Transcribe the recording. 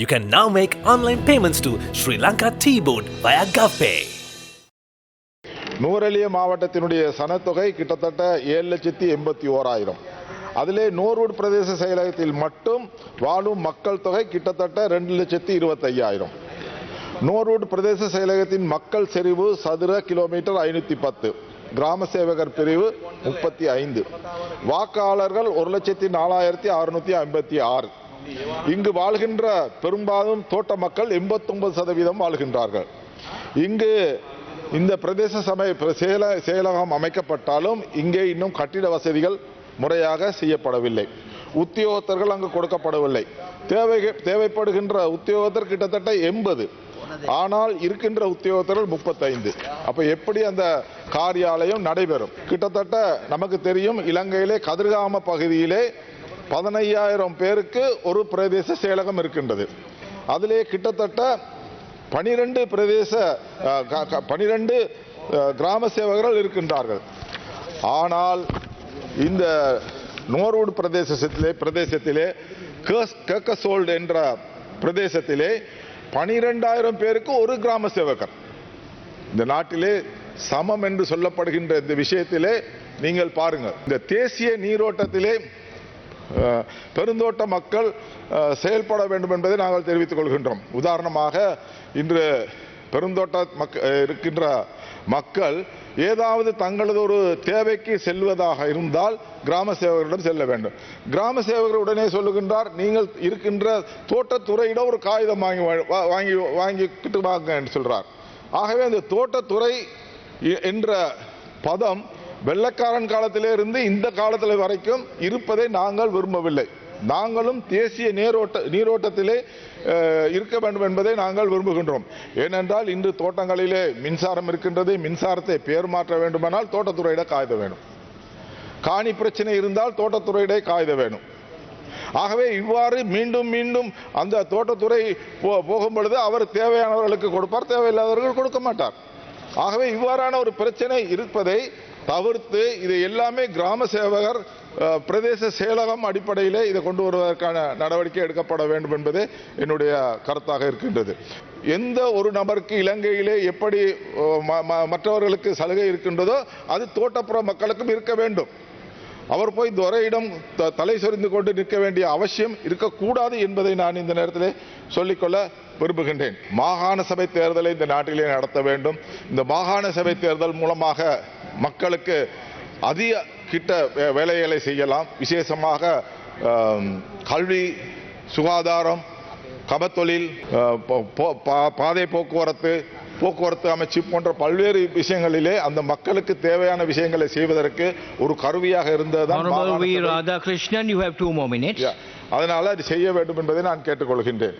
You can now make online payments to Sri Lanka Tea Board via GovPay. நூரெலிய மாவட்டத்தினுடைய சனத்தொகை கிட்டத்தட்ட ஏழு லட்சத்தி எண்பத்தி ஓராயிரம். அதிலே நோர்வுட் பிரதேச செயலகத்தில் மட்டும் வாழும் மக்கள் தொகை கிட்டத்தட்ட ரெண்டு லட்சத்தி இருபத்தையாயிரம். நோர்வுட் பிரதேச செயலகத்தின் மக்கள் செறிவு சதுர கிலோமீட்டர் ஐநூற்றி பத்து. கிராம சேவகர் பிரிவு முப்பத்தி ஐந்து. வாக்காளர்கள் ஒரு லட்சத்தி நாலாயிரத்தி அறுநூற்றி ஐம்பத்தி ஆறு. இங்கு வாழ்கின்ற பெரும்பாலும் தோட்ட மக்கள் எண்பத்தொன்பது சதவீதம் வாழ்கின்றார்கள். இங்கு இந்த பிரதேச சபை செயல செயலகம் அமைக்கப்பட்டாலும் இங்கே இன்னும் கட்டிட வசதிகள் முறையாக செய்யப்படவில்லை. உத்தியோகத்தர்கள் அங்கு கொடுக்கப்படவில்லை. தேவை தேவைப்படுகின்ற உத்தியோகத்தர் கிட்டத்தட்ட எண்பது. ஆனால் இருக்கின்ற உத்தியோகத்தர்கள் முப்பத்தைந்து. அப்ப எப்படி அந்த காரியாலயம் நடைபெறும்? கிட்டத்தட்ட நமக்கு தெரியும் இலங்கையிலே கதிர்காம பகுதியிலே பதினையாயிரம் பேருக்கு ஒரு பிரதேச செயலகம் இருக்கின்றது. அதிலே கிட்டத்தட்ட பனிரெண்டு பிரதேச பனிரெண்டு கிராம சேவகர்கள் இருக்கின்றார்கள். ஆனால் இந்த நோர்வுட் பிரதேசத்திலே பிரதேசத்திலே கேஸ்- என்ற பிரதேசத்திலே பனிரெண்டாயிரம் பேருக்கு ஒரு கிராம சேவகர். இந்த நாட்டிலே சமம் என்று சொல்லப்படுகின்ற இந்த விஷயத்திலே நீங்கள் பாருங்கள். இந்த தேசிய நீரோட்டத்திலே பெருந்தோட்ட மக்கள் செயல்பட வேண்டும் என்பதை நாங்கள் தெரிவித்துக் கொள்கின்றோம். உதாரணமாக இன்று பெருந்தோட்ட மக் இருக்கின்ற மக்கள் ஏதாவது தங்களது ஒரு தேவைக்கு செல்வதாக இருந்தால் கிராம சேவகரிடம் செல்ல வேண்டும். கிராம சேவகர் உடனே சொல்லுகின்றார் நீங்கள் இருக்கின்ற தோட்டத்துறையிடம் ஒரு காகிதம் வாங்கி வா- வாங்கி வாங்கிக்கிட்டு வாங்க என்று சொல்கிறார் ஆகவே அந்த தோட்டத்துறை என்ற பதம் வெள்ளக்காரன் காலத்திலே இருந்து இந்த காலத்தில் வரைக்கும் இருப்பதை நாங்கள் விரும்பவில்லை. நாங்களும் தேசிய நீரோட்ட நீரோட்டத்திலே இருக்க வேண்டும் என்பதை நாங்கள் விரும்புகின்றோம். ஏனென்றால் இன்று தோட்டங்களிலே மின்சாரம் இருக்கின்றது மின்சாரத்தை பேர் மாற்ற வேண்டுமானால் தோட்டத்துறையிட காய்த வேணும். காணி பிரச்சனை இருந்தால் தோட்டத்துறையிட காய்த வேணும். ஆகவே இவ்வாறு மீண்டும் மீண்டும் அந்த தோட்டத்துறை போ- போகும் பொழுது அவர் தேவையானவர்களுக்கு கொடுப்பார் தேவையில்லாதவர்கள் கொடுக்க மாட்டார். ஆகவே இவ்வாறான ஒரு பிரச்சனை இருப்பதை தவிர்த்து இது எல்லாமே கிராம சேவகர் பிரதேச செயலகம் அடிப்படையிலே இதை கொண்டு வருவதற்கான நடவடிக்கை எடுக்கப்பட வேண்டும் என்பதே என்னுடைய கருத்தாக இருக்கின்றது. எந்த ஒரு நபருக்கு இலங்கையிலே எப்படி ம- ம- மற்றவர்களுக்கு சலுகை இருக்கின்றதோ அது தோட்டப்புற மக்களுக்கும் இருக்க வேண்டும். அவர் போய் துரையிடம் த- தலை சொரிந்து கொண்டு நிற்க வேண்டிய அவசியம் இருக்கக்கூடாது என்பதை நான் இந்த நேரத்தில் சொல்லிக்கொள்ள விரும்புகின்றேன். மாகாண சபை தேர்தலை இந்த நாட்டிலே நடத்த வேண்டும். இந்த மாகாண சபை தேர்தல் மூலமாக மக்களுக்கு அதிக கிட்ட வேலைகளை செய்யலாம் விசேஷமாக கல்வி சுகாதாரம் கபத்தொழில் பாதை போக்குவரத்து போக்குவரத்து அமைச்சு போன்ற பல்வேறு விஷயங்களிலே அந்த மக்களுக்கு தேவையான விஷயங்களை செய்வதற்கு ஒரு கருவியாக இருந்ததுதான் you have two more minutes. Yeah. அதனால அது செய்ய வேண்டும் என்பதை நான் கேட்டுக்கொள்கின்றேன்